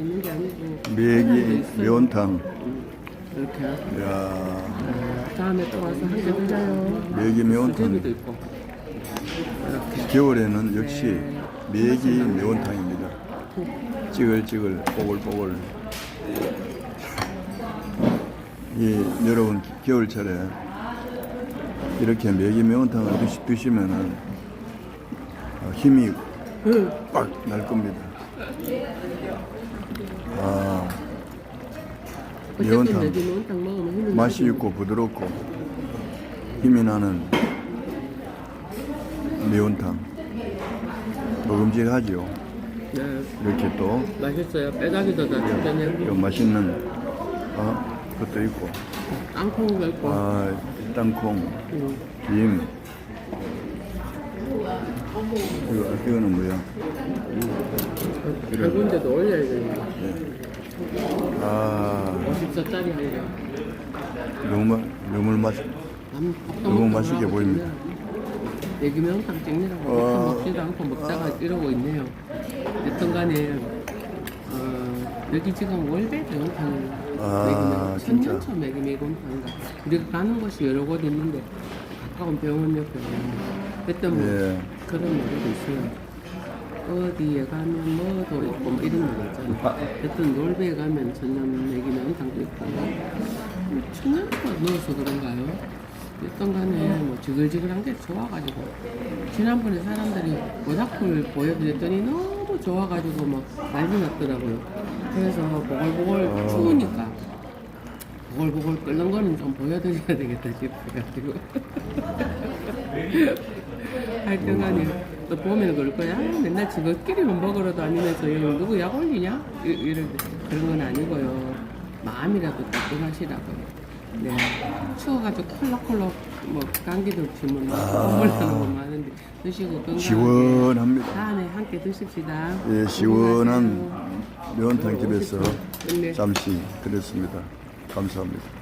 있는 게 아니고 매기 매운탕. 이렇게 야 다음에 또 와서 한개 드려요. 매기 수제비도 매운탕. 있고 이렇게 겨울에는 역시 매기 매운탕입니다. 찌글찌글 뽀글뽀글. 이 여러분 겨울철에 이렇게 매기 매운탕을 드시, 드시면은 어, 힘이 빡날 겁니다. 아 매운탕. 힘이 맛이. 있고 부드럽고 힘이 나는 매운탕 먹음직하지요. 네, 이렇게 또 맛있어요. 빼가기도 다 주변에 또 맛있는 어, 것도 있고 땅콩도 있고 아 땅콩, 음, 김 이거 이거는 뭐야? 한 군데도 올려야 되는 거. 아 50서짜리 하려. 너무 맛 너무 맛 너무 맛있게 보입니다. 매기 매운탕 찍느라고 어. 먹지도 않고 먹다가 이러고 있네요. 여튼 간에 어, 여기 지금 월배 매운탕이에요. 아. 천년초 매기 매운탕인가. 우리가 가는 곳이 여러 곳 있는데 가까운 병원 옆에 그랬더니 예. 그런 노래도 있어요. 어디에 가면 뭐도 있고 뭐 이런 노래 있잖아요. 여튼 놀배에 가면 매운탕도 있고 천년초 넣어서 그런가요? 어떤 간에 뭐 지글지글한 게 좋아가지고 지난번에 사람들이 모닥불 보여드렸더니 너무 좋아가지고 막 난리 났더라고요. 그래서 보글보글 추우니까 보글보글 끓는 거는 좀 보여드려야 되겠다 싶어가지고 하여튼간에 또 보면 그럴 거야 아, 맨날 지들끼리만 먹으러 다니면서 누구 약 올리냐? 이- 이런 그런 건 아니고요 마음이라도 따뜻하시라고요 네 추워가지고 콜록콜록 뭐 감기도 주면 막 콧물 나는 거 많은데 드시고 건강하게 시원합니다. 다음에 함께 드십시다 예, 시원한 건강하세요. 매운탕 집에서 끝내. 잠시 드렸습니다. 감사합니다.